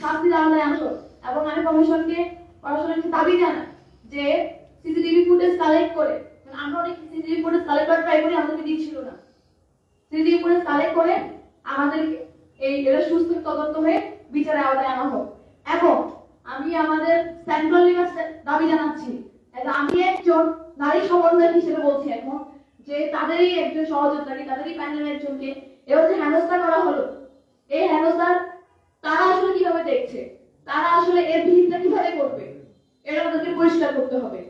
শাস্তির আওতায় আনলো এবং আমি কমিশনকে প্রশাসনের কাছে দাবি জানাই? যে সিসিটিভি ফুটেজ কালেক্ট করে আমরা অনেক সিসিটিভি ফুটেজ কালেক্ট করার ট্রাই করি, আমাদেরকে দিচ্ছিল না। সিসিটিভি ফুটেজ কালেক্ট করে আমাদেরকে এই এটা সুস্থ তদন্ত হয়ে বিচারের আওতায় আনা হোক। এবং আমি আমাদের সেন্ট্রাল কাছে দাবি জানাচ্ছি আমি একজন নারী সমন্বয়ক হিসেবে বলছি এখন, যে তাদেরই একজন সহযোগিতাকে তাদেরই প্যানেলের একজনকে এবার যে হেনস্থা করা হলো। এই হেনস্থার তারা আসলে কীভাবে দেখছে? তারা আসলে এর বিহিতটা কীভাবে করবে? এটা আমাদেরকে পরিষ্কার করতে হবে।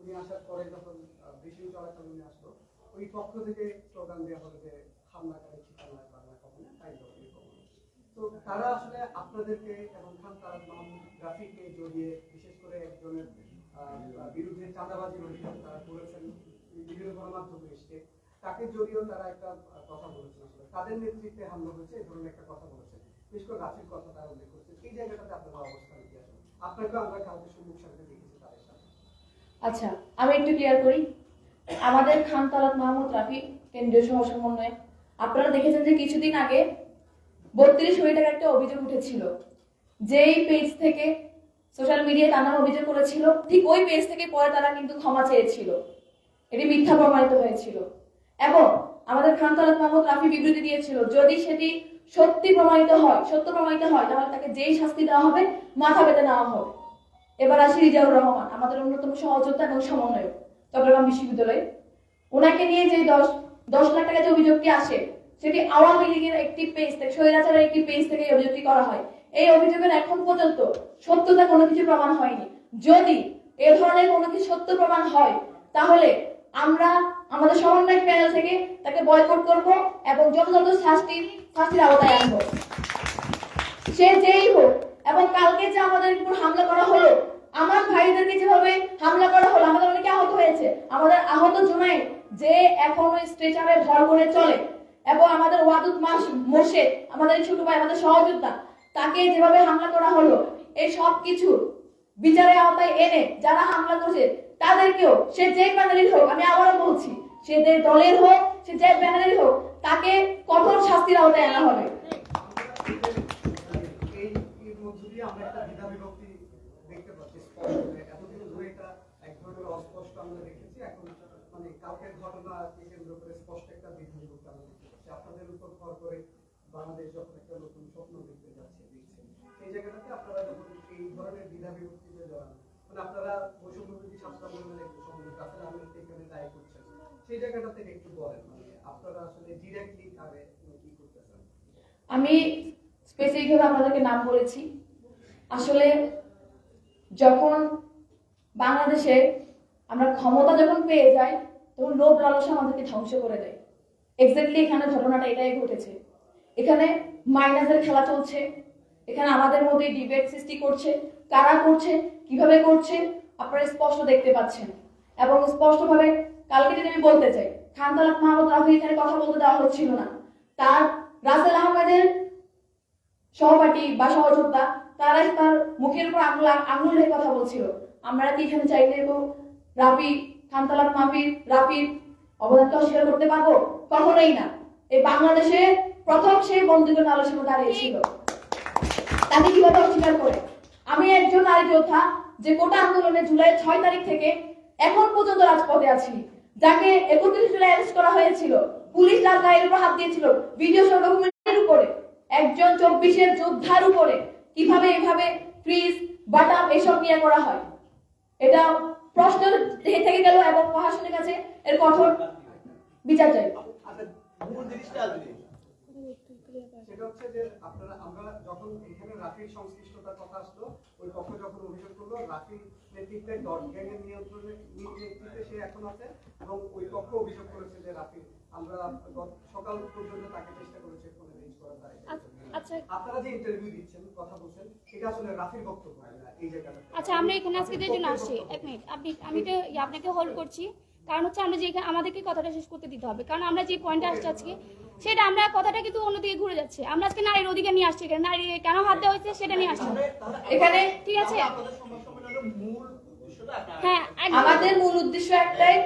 উনি আসার পরে যখন ব্রিফিং চলাকালীন উনি আসলো, ওই পক্ষ থেকে স্লোগান দেওয়া হলো যে তো তারা আসলে আপনাদেরকে এবং খান জড়িয়ে বিশেষ করে একজনের বিরুদ্ধে অভিযোগ তারা করেছেন, বিভিন্ন এসছে। তাকে জড়িয়েও তারা একটা কথা বলেছেন তাদের নেতৃত্বে হামলা হয়েছে এই ধরনের একটা কথা বলেছেন। বিশেষ করে রাফির কথা তারা উল্লেখ এই জায়গাটাতে আপনাদের অবস্থান কি আসলে? আপনাকে আমরা কালকে সম্মুখ সামনে দেখেছি তাদের সাথে আচ্ছা আমি একটু ক্লিয়ার করি। আমাদের খান তালাত মাহমুদ রাফি কেন্দ্রীয় সহ সমন্বয় আপনারা দেখেছেন যে কিছুদিন আগে বত্রিশ কোটি টাকার একটা অভিযোগ উঠেছিল। যেই পেজ থেকে সোশ্যাল মিডিয়ায় টানার অভিযোগ করেছিল, ঠিক ওই পেজ থেকে পরে তারা কিন্তু ক্ষমা চেয়েছিল। এটি মিথ্যা প্রমাণিত হয়েছিল। এবং আমাদের খান তালাত মাহমুদ রাফি বিবৃতি দিয়েছিল, যদি সেটি সত্যি প্রমাণিত হয়, সত্য প্রমাণিত হয়, তাহলে তাকে যেই শাস্তি দেওয়া হবে, মাথা পেতে নেওয়া হবে। এবার আসি রিজাউর রহমান, আমাদের অন্যতম সহযোদ্ধা এবং সমন্বয়ক, চট্টগ্রাম বিশ্ববিদ্যালয়ে। ওনাকে নিয়ে যে দশ দশ লাখ টাকা যে অভিযোগটি আসে, সেটি আওয়ামী লীগের একটি পেজ থেকে, স্বৈরাচারের একটি পেজ থেকে এই অভিযোগটি করা হয়। এই অভিযোগের এখন পর্যন্ত সত্যতা কোনো কিছু প্রমাণ হয়নি। যদি এ ধরনের কোনো কিছু সত্য প্রমাণ হয়, তাহলে আমরা আমাদের সমন্বয় প্যানেল থেকে তাকে বয়কট করব এবং যথাযথ শাস্তির শাস্তির আওতায় আনব। সে যেই হোক, এবং কালকে যে আমাদের উপর হামলা করা হলো, আমার ভাইদেরকে যেভাবে হামলা করা হলো, আমাদের অনেকে আহত হয়েছে। আমাদের আহত জুনাই যে এখনও স্ট্রেচারে ভর করে চলে। এবং আমাদের ওয়াদুদ মাস মোর্শেদ, আমাদের ছোট ভাই, আমাদের সহযোদ্ধা, তাকে যেভাবে হামলা করা হলো, এই সব কিছু বিচারে আওতায় এনে যারা হামলা করছে, তাদেরকেও সে যে প্যানেলের হোক, আমি আবারও বলছি, সে যে দলের হোক, সে যে প্যানেলের হোক, তাকে কঠোর শাস্তির আওতায় আনা হবে। আমরা একটা বিভক্তি দেখতে পাচ্ছি স্পষ্ট যে এতদিন ধরে এটা এক ধরনের অস্পষ্ট আমরা দেখেছি এখন মানে কালকের ঘটনাকে কেন্দ্র করে স্পষ্ট একটা আপনাদের উপর ভর করে বাংলাদেশ যখন একটা নতুন স্বপ্ন দেখতে যাচ্ছে, দেখছেন, সেই জায়গাটাতে আপনারা যখন এই ধরনের দ্বিধা বিভক্তিতে মানে আপনারা বৈষম্যবিধি শাস্ত্র আন্দোলনের একটু কাছে আমি এখানে দায়ী করছেন, সেই জায়গাটা থেকে একটু বলেন মানে আপনারা আসলে ডিরেক্টলি কারে কি করতেছেন? আমি স্পেসিফিকভাবে আপনাদেরকে নাম বলেছি। আসলে যখন বাংলাদেশে আমরা ক্ষমতা যখন পেয়ে যাই তখন লোভ লালসা আমাদেরকে ধ্বংস করে দেয়। এক্স্যাক্টলি এখানে ঘটনাটা এটাই ঘটেছে। এখানে মাইনাসের খেলা চলছে। এখানে আমাদের মধ্যে ডিবেট সৃষ্টি করছে। কারা করছে? কীভাবে করছে? আপনারা স্পষ্ট দেখতে পাচ্ছেন। এবং স্পষ্টভাবে কালকে যদি আমি বলতে চাই, খান তালাক মাহমুদ রাফি এখানে কথা বলতে দেওয়া হচ্ছিল না। তার রাসেল আহমেদের সহপাঠী বা সহযোদ্ধা তারা তার মুখের উপর আঙুল আঙুল কথা বলছিল। আমরা কি এখানে চাইলে রাফি খানতালাক মাফির, রাফির অবদানকে অস্বীকার করতে পারব? কখনোই না। এই বাংলাদেশে প্রথম সেই বন্দুকের আলোচনা দাঁড়িয়েছিল তাকে কীভাবে অস্বীকার করে? আমি একজন নারী যোদ্ধা যে গোটা আন্দোলনে জুলাই ছয় তারিখ থেকে এখন পর্যন্ত রাজপথে আছি, যাকে একত্রিশ জুলাই অ্যারেস্ট করা হয়েছিল। পুলিশ তার গায়ের উপর হাত দিয়েছিল। ভিডিও ডকুমেন্টের উপরে। একজন চব্বিশের যোদ্ধার উপরে। কীভাবে এভাবে ফ্রিজ বাটাম এসব নিয়ে করা হয়? এটা প্রশ্ন থেকে গেল এবং প্রশাসনের কাছে এর কঠোর বিচার চাই। আচ্ছা সেটা হচ্ছে যে আপনারা, আমরা যখন এখানে রাফির সংশ্লিষ্টতার কথা আসলো, ওই পক্ষ যখন অভিযোগ করল, রাফির নেতৃত্বে ডট গ্যাং এর নিয়ন্ত্রণে নেতৃত্বে সে এখন আছে, এবং ওই পক্ষ অভিযোগ করেছে যে রাফি আমরা সকাল পর্যন্ত তাকে চেষ্টা করেছি আচ্ছা আপনারা যে ইন্টারভিউ দিচ্ছেন কথা বলছেন এটা আসলে রাফির বক্তব্য এই জায়গাটা আচ্ছা আমরা এখানে আজকে যে জন্য আসছি। এক মিনিট আপনি আমি তো আপনাকে হোল্ড করছি। কারণ হচ্ছে আমরা যে আমাদেরকে কথাটা শেষ করতে দিতে হবে। কারণ আমরা যে পয়েন্টে আসছি আজকে সেটা আমরা কথাটা কিন্তু অন্যদিকে ঘুরে যাচ্ছে। আমরা আজকে নারীর অধিকার নিয়ে আসছি এখানে। নারী কেন হাত দেওয়া হয়েছে সেটা নিয়ে আসছি। এখানে ঠিক আছে? হ্যাঁ আমাদের মূল উদ্দেশ্য একটাই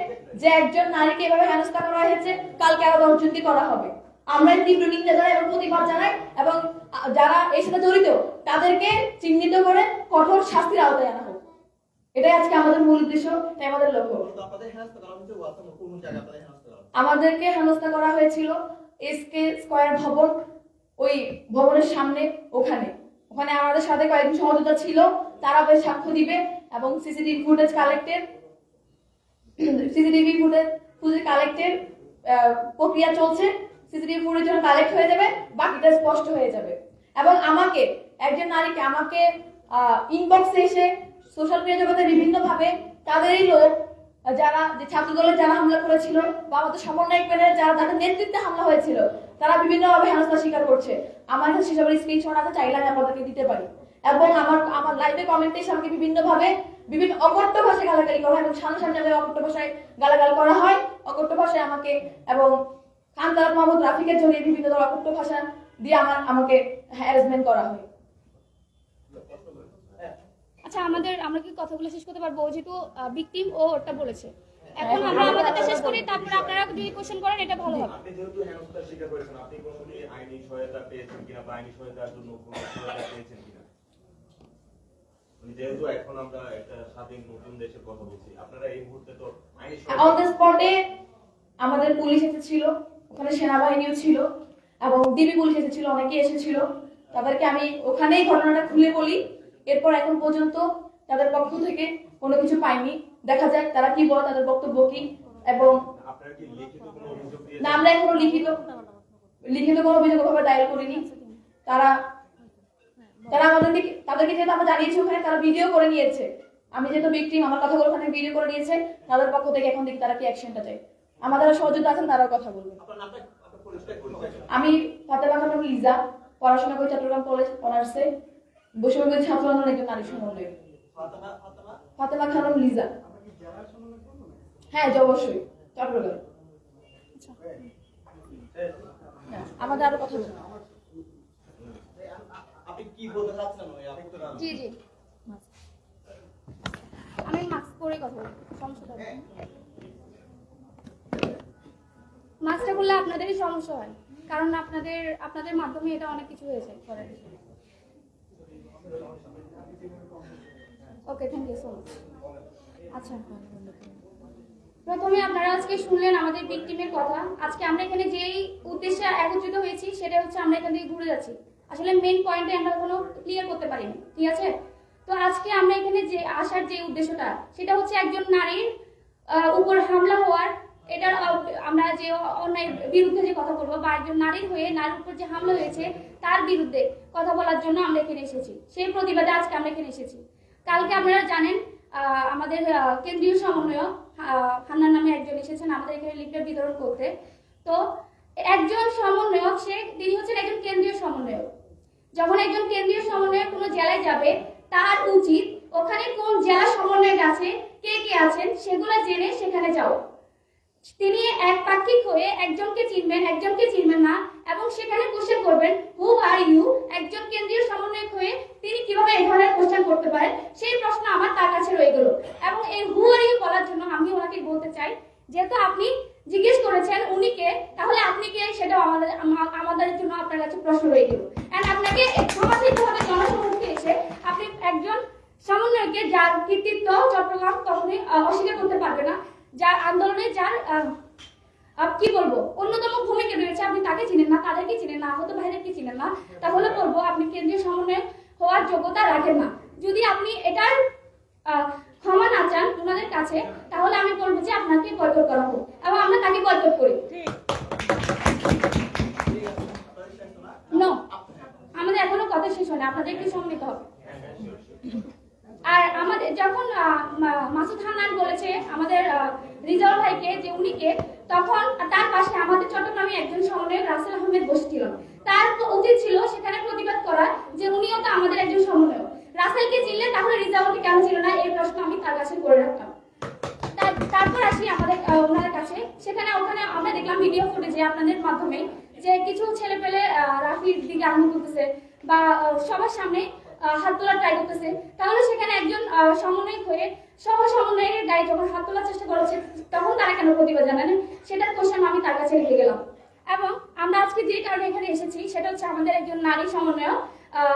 যে একজন নারীকে এভাবে হেনস্থা করা হয়েছে কালকে আরও দশজনকে করা হবে। আমরা তীব্র নিন্দা জানাই এবং প্রতিবাদ জানাই এবং যারা এর সাথে জড়িত তাদেরকে চিহ্নিত করে কঠোর শাস্তির আওতায় আনা হোক। এটাই আজকে আমাদের মূল উদ্দেশ্য তাই আমাদের লক্ষ্য? আমাদেরকে হেনস্থা করা হয়েছিল এসকে স্কয়ার ভবন ওই ভবনের সামনে ওখানে। ওখানে আমাদের সাথে কয়েকজন সহযোগিতা ছিল তারা বেশ সাক্ষ্য দিবে এবং CCTV footage collected CCTV footage footage collected প্রক্রিয়া চলছে। সিসিটিভি ফুটেজ যখন কালেক্ট হয়ে যাবে, বাকিটা স্পষ্ট হয়ে যাবে। এবং আমাকে, একজন নারীকে আমাকে ইনবক্সে এসে সোশ্যাল মিডিয়া জগতে বিভিন্নভাবে তাদেরই লোক, যারা যে ছাত্র দলের যারা হামলা করেছিল বা আমাদের সমন্বয় প্যানেল যারা যাদের নেতৃত্বে হামলা হয়েছিল, তারা বিভিন্নভাবে হেনস্থা স্বীকার করছে। আমার কাছে সেসবের স্ক্রিনশট আছে, চাইলে আমি আপনাদেরকে দিতে পারি। এবং আমার আমার লাইভে কমেন্টে এসে আমাকে বিভিন্নভাবে বিভিন্ন অকট্য ভাষায় গালাগালি করা হয় এবং সামনে সামনে আমাকে অকট্য ভাষায় গালাগাল করা হয়। অকট্য ভাষায় আমাকে এবং খান তালাক মোহাম্মদ রাফিকে জড়িয়ে বিভিন্ন ভাষা দিয়ে আমার আমাকে হ্যারাসমেন্ট করা হয়। আচ্ছা আমাদের আমরা কি কথাগুলো শেষ করতে পারব? যেহেতু ভিকটিম ও ওটা বলেছে। এখন আমরা আমাদেরটা শেষ করি তারপর আপনারা যদি কোশ্চেন করেন এটা ভালো হবে। আপনি যেহেতু হেনস্থার শিকার করেছেন আপনি কোনোদিন আইনি সহায়তা পেয়েছেন কিনা বা আইনি সহায়তার জন্য কোনো সহায়তা পেয়েছেন কিনা? যেহেতু এখন আমরা একটা স্বাধীন নতুন দেশের কথা বলছি আপনারা এই মুহূর্তে তো আইনি অন দ্য স্পটে আমাদের পুলিশ এসেছিল। ওখানে সেনাবাহিনীও ছিল এবং পুলিশ এসেছিল অনেকে এসেছিল। তাদেরকে আমি ওখানেই ঘটনাটা খুলে বলি। এরপর এখন পর্যন্ত তাদের পক্ষ থেকে কোনো কিছু পাইনি। দেখা যাক তারা কি বলে তাদের বক্তব্য কি এবং না আমরা এখনও লিখিত লিখিত কোনো অভিযোগ ভাবে দায়ের করিনি। তারা তারা আমাদেরকে তাদেরকে যেহেতু আমরা জানিয়েছি ওখানে তারা ভিডিও করে নিয়েছে। আমি যেহেতু ভিকটিম আমার কথাগুলো ওখানে ভিডিও করে নিয়েছে তাদের পক্ষ থেকে এখন দেখি তারা কি অ্যাকশনটা চায়। আমাদের সহযোগিতা আছেন তারাও কথা বলবেন। আমি ফাতেমা খানম লিজা পড়াশোনা করি চট্টগ্রাম কলেজ অনার্সে। বৈষম্য ছাত্র আন্দোলন একজন নারী সমন্বয় ফাতেমা খানম লিজা। হ্যাঁ জি, অবশ্যই। চট্টগ্রাম। হ্যাঁ, আমাদের আরও কথা বলুন। জি জি। আমি মাস্ক পরে কথা বলব সমস্যা মাস্কটা করলে আপনাদেরই সমস্যা হয়। কারণ আপনাদের আপনাদের মাধ্যমে এটা অনেক কিছু হয়েছে পরে okay thank you so much আচ্ছা প্রথমে আপনারা আজকে শুনলেন আমাদের ভিকটিমের কথা। আজকে আমরা এখানে যেই উদ্দেশ্যে একত্রিত হয়েছি, সেটা হচ্ছে আমরা এখান থেকে ঘুরে যাচ্ছি। আসলে মেন পয়েন্টে আমরা কোনো ক্লিয়ার করতে পারিনি, ঠিক আছে? তো আজকে আমরা এখানে যে আসার যে উদ্দেশ্যটা, সেটা হচ্ছে একজন নারীর উপর হামলা হওয়ার এটার আমরা যে অন্যায় বিরুদ্ধে যে কথা বলব বা একজন নারীর হয়ে নারীর উপর যে হামলা হয়েছে তার বিরুদ্ধে কথা বলার জন্য আমরা এখানে এসেছি। সেই প্রতিবাদে আজকে আমরা এখানে এসেছি। কালকে আপনারা জানেন আমাদের কেন্দ্রীয় সমন্বয়ক আহ, হান্নান নামে একজন এসেছেন আমাদের এখানে লিফলেট বিতরণ করতে। তো একজন সমন্বয়ক সে তিনি হচ্ছেন একজন কেন্দ্রীয় সমন্বয়ক। যখন একজন কেন্দ্রীয় সমন্বয়ক কোনো জেলায় যাবে তার উচিত ওখানে কোন জেলা সমন্বয়ক আছে কে কে আছেন সেগুলো জেনে সেখানে যাও তিনি এক পাক্ষিক হয়ে একজনকে চিনবেন একজনকে চিনবেন না, এবং সেখানে কোশ্চেন করবেন হু আর ইউ একজন কেন্দ্রীয় সমন্বয়ক হয়ে তিনি কীভাবে এই ধরনের কোশ্চেন করতে পারেন? সেই প্রশ্ন আমার তার কাছে রয়ে গেল। এবং এই হু আর ইউ বলার জন্য আমি ওনাকে বলতে চাই, যেহেতু আপনি জিজ্ঞেস করেছেন উনিকে, তাহলে আপনি কে সেটা আমাদের আমাদের জন্য আপনার কাছে প্রশ্ন রয়ে গেল। এন্ড আপনাকে সমাজসিদ্ধভাবে জনসমক্ষে এসে আপনি একজন সমন্বয়কে যার কৃতিত্ব চট্টগ্রাম কখনোই অস্বীকার করতে পারবে না যার আন্দোলনে যার কি বলব? অন্যতম ভূমিকা রয়েছে। আপনি তাকে চিনেন না তাদেরকে চিনেন না আহত ভাইদেরকে চিনেন না। তাহলে বলব আপনি কেন্দ্রীয় সমন্বয় হওয়ার যোগ্যতা রাখেন না। যদি আপনি এটার ক্ষমা না চান ওনাদের কাছে তাহলে আমি বলব যে আপনাকে বয়কট করা হোক এবং আমরা তাকে বয়কট করি। আমাদের এখনও কথা শেষ হয় না আপনাদের একটু সময় নিতে হবে। আর আমাদের যখন মাসুদ হান্নান বলেছে আমাদের আহ, রিজাউল ভাইকে যে উনি কে তখন তার পাশে আমাদের চট্টগ্রামে একজন সমন্বয়ক রাসেল আহমেদ বসেছিল। তার তো উচিত ছিল সেখানে প্রতিবাদ করা যে উনিও তো আমাদের একজন সমন্বয়ক। রাসেলকে চিনলে তাহলে রিজাউলকে কেন ছিল না এই প্রশ্ন আমি তার কাছে করে রাখতাম। তার- তারপর আসি আমাদের ওনাদের কাছে। সেখানে ওখানে আমরা দেখলাম ভিডিও ফুটেজে আপনাদের মাধ্যমে যে কিছু ছেলে পেলে রাফির দিকে আরম্ভ করতেছে বা সবার সামনে হাত তোলার ট্রাই করতেছে। তাহলে সেখানে একজন সমন্বয়ক হয়ে সহ সমন্বয়ের গায়ে যখন হাত তোলার চেষ্টা করেছে, তখন তারা কেন প্রতিবাদ জানানে সেটার কোশ্চেন আমি তার কাছে রেখে গেলাম। এবং আমরা আজকে যে কারণে এখানে এসেছি, সেটা হচ্ছে আমাদের একজন নারী সমন্বয়ক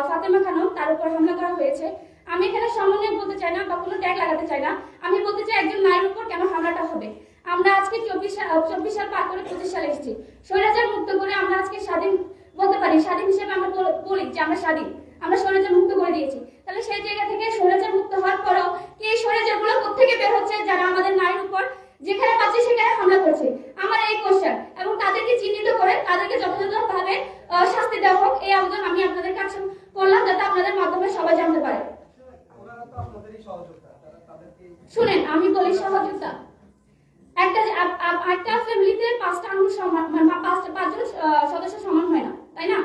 ফাতেমা খানম, তার উপর হামলা করা হয়েছে। আমি এখানে সমন্বয় বলতে চাই না বা কোনো ট্যাগ লাগাতে চাই না। আমি বলতে চাই একজন নারীর উপর কেন হামলাটা হবে? আমরা আজকে চব্বিশ চব্বিশ সাল পার করে পঁচিশ সালে এসেছি। স্বৈরাচার মুক্ত করে আমরা আজকে স্বাধীন বলতে পারি, স্বাধীন হিসেবে আমরা বলি যে আমরা স্বাধীন। আমরা স্বৈরাচার দিয়েছি। তাহলে সেই জায়গা থেকে স্বৈরাচার মুক্ত হওয়ার পরেও কি এই স্বৈরাচারগুলো কোথেকে বের হচ্ছে যারা আমাদের নারীর উপর যেখানে পাচ্ছে সেখানে হামলা করছে? আমার এই কোশ্চেন এবং তাদেরকে চিহ্নিত করে তাদেরকে যথাযথভাবে শাস্তি দেওয়া হোক, এই আবেদন আমি আপনাদের কাছে করলাম যাতে আপনাদের মাধ্যমে সবাই জানতে পারে। শুনেন, আমি বলি সহযোগিতা। একটা একটা ফ্যামিলিতে পাঁচটা আঙুল সমান মানে পাঁচটা, পাঁচজন সদস্য সমান হয় না, তাই না?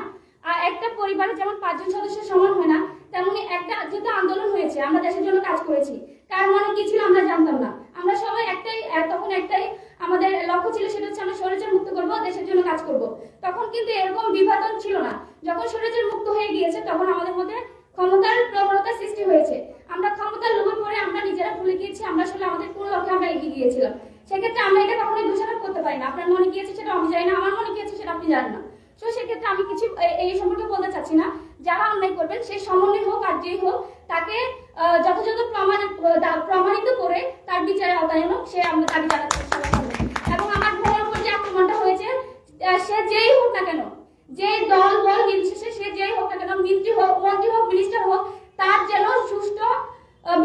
আর একটা পরিবারে যেমন পাঁচজন সদস্য সমান হয় না তেমনি একটা যেহেতু আন্দোলন হয়েছে, আমরা দেশের জন্য কাজ করেছি কার মনে কি ছিল আমরা জানতাম না। আমরা সবাই একটাই তখন একটাই আমাদের লক্ষ্য ছিল সেটা হচ্ছে আমরা শরীরের মুক্ত করব, দেশের জন্য কাজ করব। তখন কিন্তু এরকম বিভাজন ছিল না। যখন শরীরের মুক্ত হয়ে গিয়েছে, তখন আমাদের মধ্যে ক্ষমতার প্রবণতা সৃষ্টি হয়েছে। আমরা ক্ষমতার লোভে পড়ে আমরা নিজেরা ভুলে গিয়েছি, আমরা আসলে আমাদের কোন লক্ষ্যে আমরা এগিয়ে গিয়েছিলাম। সেক্ষেত্রে আমরা এটা কখনোই দোষারোপ করতে পারি না। আপনার মনে গিয়েছে সেটা আমি জানি না, আমার মনে গিয়েছে সেটা আপনি জানেন না। তো সেক্ষেত্রে আমি কিছু এই সম্পর্কে বলতে চাচ্ছি না। যারা অন্যায় করবেন সেই সমন্বয় হোক আর যেই হোক তাকে যথাযথ প্রমাণ প্রমাণিত করে তার বিচারে আওতায় আনুক সে আমরা দাবি সামনে। এবং আমার বোনের উপর যে আক্রমণটা হয়েছে সে যেই হোক না কেন যে দল বল নির্বিশেষে সে যেই হোক না কেন মন্ত্রী হোক মন্ত্রী হোক মিনিস্টার হোক তার যেন সুষ্ঠু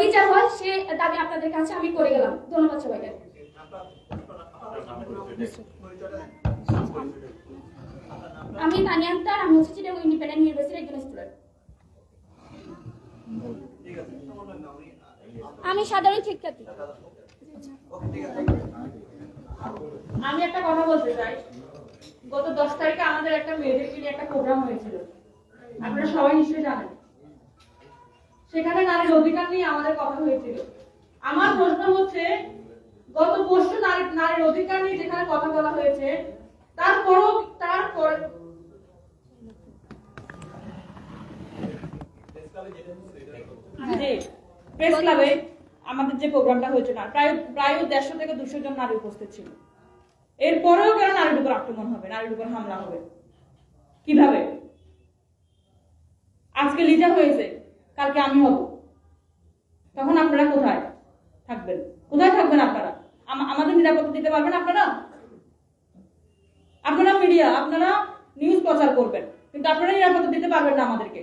বিচার হয় সে দাবি আপনাদের কাছে আমি করে গেলাম ধন্যবাদ সবাইকে আমি তানিয়া আক্তার, আমি হচ্ছে চিটাগং ইন্ডিপেন্ডেন্ট ইউনিভার্সিটির একজন স্টুডেন্ট। আমি সাধারণ শিক্ষার্থী। আমি একটা কথা বলতে চাই। গত দশ তারিখে আমাদের একটা মেয়েদেরকে নিয়ে একটা প্রোগ্রাম হয়েছিল। আপনারা সবাই নিশ্চয়ই জানেন। সেখানে নারীর অধিকার নিয়ে আমাদের কথা হয়েছিল। আমার প্রশ্ন হচ্ছে, গত পরশু নারীর অধিকার নিয়ে যেখানে কথা বলা হয়েছে, তারপরও তারপর জি প্রেস ক্লাবে আমাদের যে প্রোগ্রামটা হয়েছে না প্রায় প্রায় দেড়শো থেকে দুশো জন নারী উপস্থিত ছিল। এরপরেও কেন নারীর উপর আক্রমণ হবে নারীর উপর হামলা হবে? কীভাবে? আজকে লিজা হয়েছে কালকে আমি হব। তখন আপনারা কোথায় থাকবেন? কোথায় থাকবেন আপনারা? আমাদের নিরাপত্তা দিতে পারবেন আপনারা? আপনারা মিডিয়া আপনারা নিউজ প্রচার করবেন কিন্তু আপনারা নিরাপত্তা দিতে পারবেন না আমাদেরকে।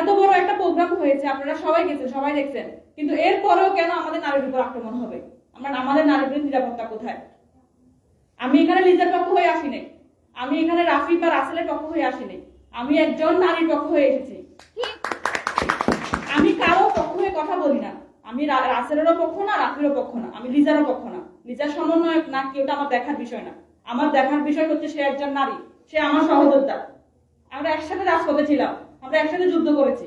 এত বড় একটা প্রোগ্রাম হয়েছে, আপনারা সবাই গেছেন, সবাই দেখছেন। কিন্তু এরপরেও কেন আমাদের নারীর উপর আক্রমণ হবে? আমরা আমাদের নারীদের নিরাপত্তা কোথায়? আমি এখানে লিজার পক্ষ হয়ে আসিনি। আমি এখানে রাফি বা রাসেলের পক্ষ হয়ে আসিনি। আমি একজন নারীর পক্ষ হয়ে এসেছি। আমি কারও পক্ষ হয়ে কথা বলি না। আমি রাসেলেরও পক্ষ না, রাফিরও পক্ষ না। আমি লিজারও পক্ষ না। লিজার সমন্বয়ক না কি ওটা আমার দেখার বিষয় না। আমার দেখার বিষয় হচ্ছে সে একজন নারী। সে আমার সহযোদ্ধা। আমরা একসাথে রাজপথে ছিলাম। আমরা একসাথে যুদ্ধ করেছি।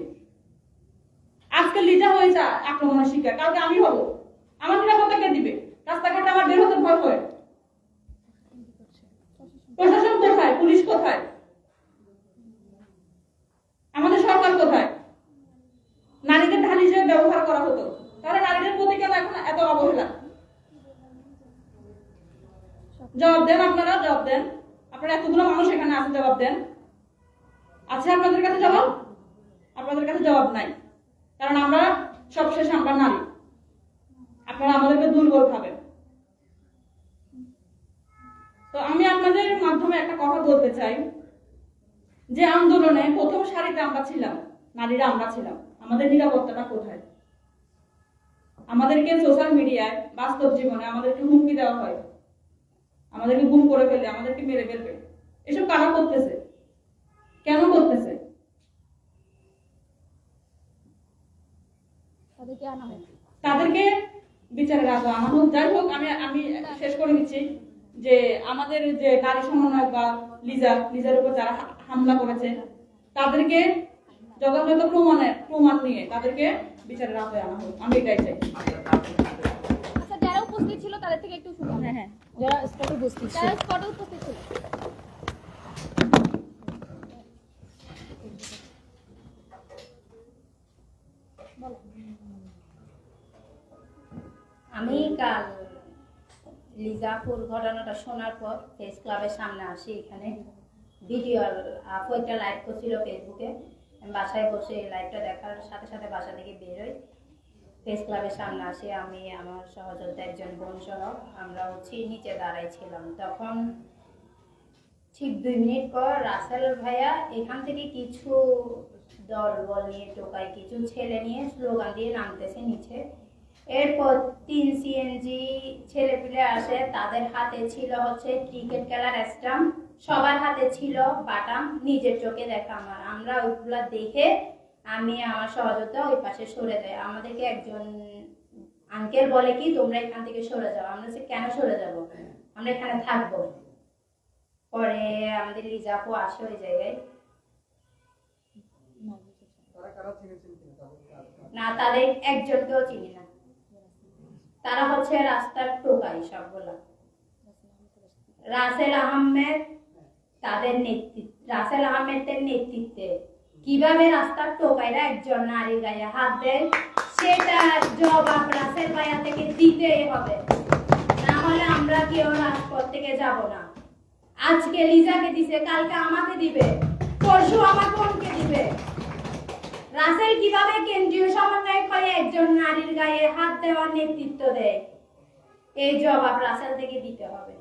আজকে লিজা হয়েছে আক্রমণের শিকার, কালকে আমি হব। আমার নিরাপত্তা কে দিবে। রাস্তাঘাটে আমার বের হতে ভয় হয় প্রশাসন কোথায়? পুলিশ কোথায়? আমাদের সরকার কোথায়? নারীদের ঢাল হিসেবে ব্যবহার করা হতো। তাহলে নারীদের প্রতি কেন এখন এত অবহেলা? জবাব দেন আপনারা, জবাব দেন। আপনারা এতগুলো মানুষ এখানে আছে, জবাব দেন। আছে আপনাদের কাছে জবাব? আপনাদের কাছে জবাব নাই। কারণ আমরা সবশেষে আমরা নারী। আপনারা আমাদেরকে দুর্বল ভাবেন। তো আমি আপনাদের মাধ্যমে একটা কথা বলতে চাই। যে আন্দোলনে প্রথম সারিতে আমরা ছিলাম, নারীরা আমরা ছিলাম, আমাদের নিরাপত্তাটা কোথায়? আমাদেরকে সোশ্যাল মিডিয়ায়, বাস্তব জীবনে আমাদেরকে হুমকি দেওয়া হয়। আমাদেরকে গুম করে ফেলে, আমাদেরকে মেরে ফেলবে। এসব কারা করতেছে? কেন করতেছে? তাদেরকে আনা হয় তাদেরকে বিচারের আগে আনা হোক যাই হোক আমি আমি শেষ করে দিচ্ছি যে আমাদের যে নারী সমন্বয় বা লিজা লিজার উপর যারা হামলা করেছে তাদেরকে যথাযথ প্রমাণের প্রমাণ নিয়ে তাদেরকে বিচারের আওতায় আনা হোক। আমি এটাই চাই। আচ্ছা যারা উপস্থিত ছিল তাদের থেকে একটু শুনুন। হ্যাঁ হ্যাঁ। যারা স্পটে উপস্থিত যারা স্পটে উপস্থিত ছিল। আমি কাল লিজাপুর ঘটনাটা শোনার পর প্রেস ক্লাবের সামনে আসি এখানে। ভিডিও আপু একটা লাইভ করছিল ফেসবুকে। বাসায় বসে লাইভটা দেখার সাথে সাথে বাসা থেকে বেরোই প্রেস ক্লাবের সামনে আসি, আমি, আমার সহযোদ্ধা একজন বোন সহ আমরা হচ্ছি নিচে দাঁড়াইছিলাম তখন ঠিক দুই মিনিট পর রাসেল ভাইয়া, এখান থেকে কিছু দল বল নিয়ে টোকায়, কিছু ছেলে নিয়ে স্লোগান দিয়ে নামতেছে নিচে। এরপর তিন সিএনজি ছেলে পিলে আসে তাদের হাতে ছিল হচ্ছে ক্রিকেট খেলার স্টাম্প সবার হাতে ছিল বাটাম নিজের চোখে দেখা আমার। আমরা ওইগুলা দেখে আমি আমার সহযোদ্ধা ওই পাশে সরে যাই। আমাদেরকে একজন আঙ্কেল বলে কি তোমরা এখান থেকে সরে যাও। আমরা কেন সরে যাব? আমরা এখানে থাকব। পরে আমাদের লিজাপু আসে ওই জায়গায়। না তাদের একজনকেও চিনি না। তারা হচ্ছে রাস্তার টোকাই সবগুলা। রাসেল আহমেদ তাদের নেতৃত্ব রাসেল আহমেদের নেতৃত্বে কীভাবে রাস্তার টোকাইরা একজন নারী গায়ে হাত দেয়, সেটা জবাব রাসেল ভাইয়া থেকে দিতেই হবে। না হলে আমরা কেউ রাজপথ থেকে যাব না। আজকে লিজাকে দিছে, কালকে আমাকে দিবে, পরশু আমার বোনকে দিবে। রাসেল কীভাবে কেন্দ্রীয় সমন্বয় করে একজন নারীর গায়ে হাত দেওয়ার নেতৃত্ব দেয়? এই জবাব রাসেল থেকে দিতে হবে।